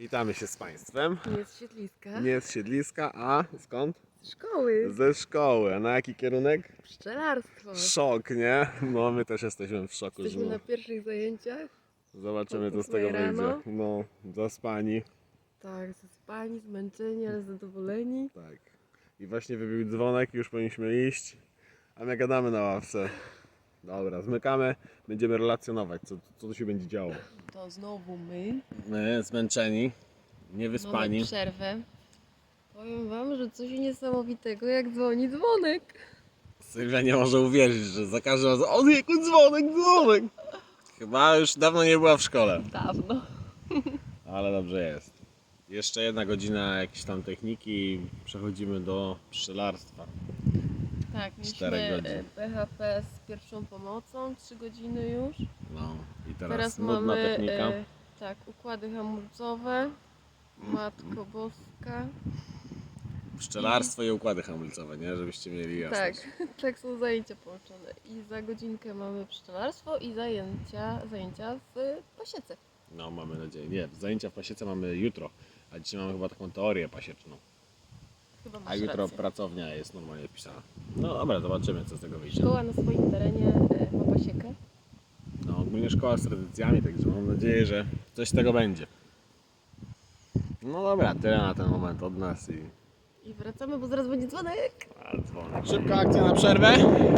Witamy się z Państwem. Nie z siedliska. Nie z siedliska, a skąd? Z szkoły. Ze szkoły. A na jaki kierunek? Pszczelarstwo. Szok, nie? No my też jesteśmy w szoku. Jesteśmy że na pierwszych zajęciach. Zobaczymy co z tego wyjdzie. rano. No, zaspani. Tak, zaspani, zmęczeni, ale zadowoleni. Tak. I właśnie wybił dzwonek, już powinniśmy iść. A my gadamy na ławce. Dobra, zmykamy, będziemy relacjonować, co, co tu się będzie działo. To znowu my. My zmęczeni, Mamy niewyspani. przerwę. Powiem wam, że coś niesamowitego, jak dzwoni dzwonek. Sylwia nie może uwierzyć, że za każdym razem o dzwonek, dzwonek. Chyba już dawno nie była w szkole. Dawno. Ale dobrze jest. Jeszcze jedna godzina jakiejś tam techniki i przechodzimy do pszczelarstwa. Tak, mieliśmy godzin. e, PHP z pierwszą pomocą, 3 godziny już. No i teraz, Teraz nudna mamy technika. e, tak, układy hamulcowe. Matko Boska. Pszczelarstwo i układy hamulcowe, nie? Żebyście mieli jasność. Tak, tak są zajęcia połączone. I za godzinkę mamy pszczelarstwo i zajęcia, zajęcia w pasiece. No mamy nadzieję. Nie, zajęcia w pasiece mamy jutro, a dzisiaj mamy chyba taką teorię pasieczną. Chyba A masz jutro rację. pracownia jest normalnie pisana. No dobra, zobaczymy co z tego wyjdzie. Szkoła na swoim terenie e, ma pasiekę. No ogólnie szkoła z tradycjami, także mam nadzieję, że coś z tego będzie. No dobra, tyle na ten moment od nas i I wracamy, bo zaraz będzie dzwonek. a, dzwonek. Szybka akcja na przerwę,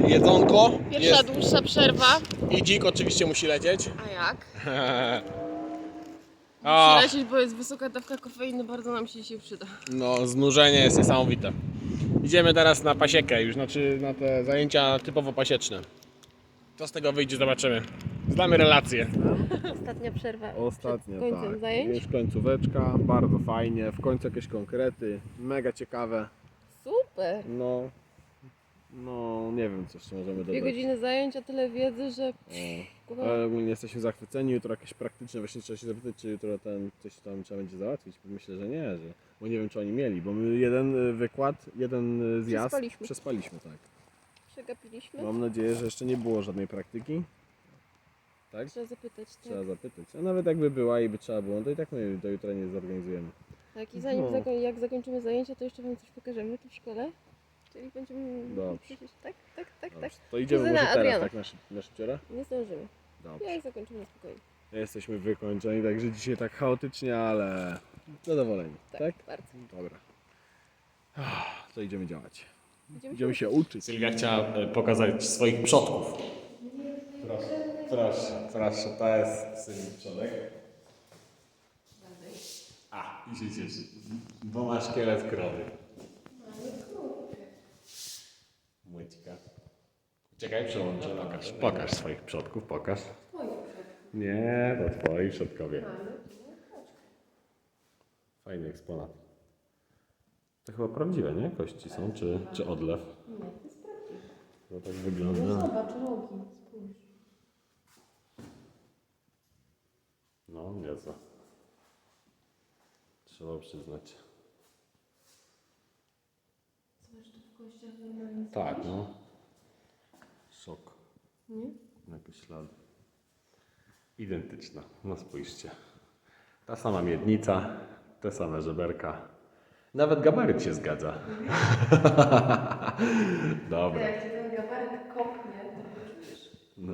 jedzonko. Pierwsza Jest. dłuższa przerwa. I dzik oczywiście musi lecieć. A jak? O, Musi lecieć, bo jest wysoka dawka kofeiny, bardzo nam się dzisiaj przyda. no znużenie jest niesamowite. Idziemy teraz na pasiekę już, znaczy na te zajęcia typowo pasieczne. Co z tego wyjdzie, zobaczymy. Znamy relacje. Ostatnia przerwa Ostatnia, przed końcem tak. zajęć. Już końcóweczka, bardzo fajnie, w końcu jakieś konkrety, mega ciekawe. Super. No, no nie wiem co jeszcze możemy Dwie dodać. godziny zajęć, a tyle wiedzy, że... O, ale ogólnie jesteśmy zachwyceni, jutro jakieś praktyczne, właśnie trzeba się zapytać, czy jutro ten, coś tam trzeba będzie załatwić, bo myślę, że nie, że, bo nie wiem czy oni mieli, bo my jeden y, wykład, jeden y, zjazd Przespaliśmy. przespaliśmy tak. Przegapiliśmy. Mam nadzieję, że jeszcze nie było żadnej praktyki. Tak? Trzeba zapytać, tak. Trzeba zapytać. A nawet jakby była i by trzeba było, to i tak my do jutra nie zorganizujemy. Tak, i zanim No. zakoń, jak zakończymy zajęcia, to jeszcze Wam coś pokażemy tu w szkole. Czyli będziemy... Dobrze. Tak, tak, tak, tak. To idziemy Kuzyna może teraz Adriana. tak na, szyb, na szybciora? Nie zdążymy. Dobrze. Jak zakończymy spokojnie. Jesteśmy wykończeni, także dzisiaj tak chaotycznie, ale zadowoleni. Tak, Tak? bardzo. Dobra. Ah, To idziemy działać. Idziemy Idziemy się uczyć. Sylwia chciała e, pokazać swoich przodków. Proszę, proszę, proszę, to jest syn przodek. A, i się cieszy, bo ma szkielet krowy. Czekaj, przełączę, pokaż, pokaż swoich przodków, pokaż. Nie, to twoi przodkowie. Fajny eksponat. To chyba prawdziwe, nie? Kości są, czy, czy odlew? Nie, to jest prawdziwe. To tak wygląda. No zobacz, rogi, spójrz. No, niezłe. Trzeba przyznać. Zobacz, tu w kościach normalnie Tak, no. Szok. Nie? Jakieś ślady. Identyczna. No spójrzcie. Ta sama miednica, te same żeberka. Nawet gabaryt się zgadza. Dobra. Jak cię ten gabaryt kopnie, to poczujesz. No.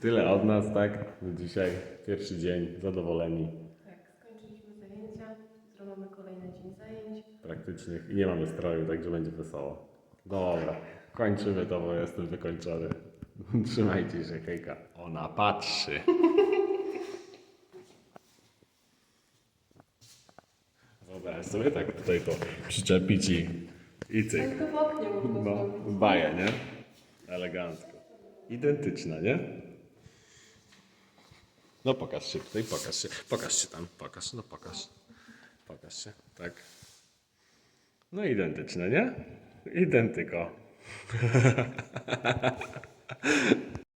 Tyle od nas, tak? Dzisiaj pierwszy dzień, zadowoleni, Tak, skończyliśmy zajęcia. Jutro mamy kolejny dzień zajęć. praktycznych i nie mamy stroju, także będzie wesoło. Dobra, kończymy to, bo jestem wykończony. Trzymajcie się, hejka. Ona patrzy. Wyobraź sobie tak tutaj to przyczepić i, i cyk. Ale to w oknie No, baję, nie? Elegancko. Identyczna, nie? No pokaż się tutaj, pokaż się. Pokaż się tam, pokaż, no pokaż. Pokaż się, tak. No identyczne, nie? Identyko.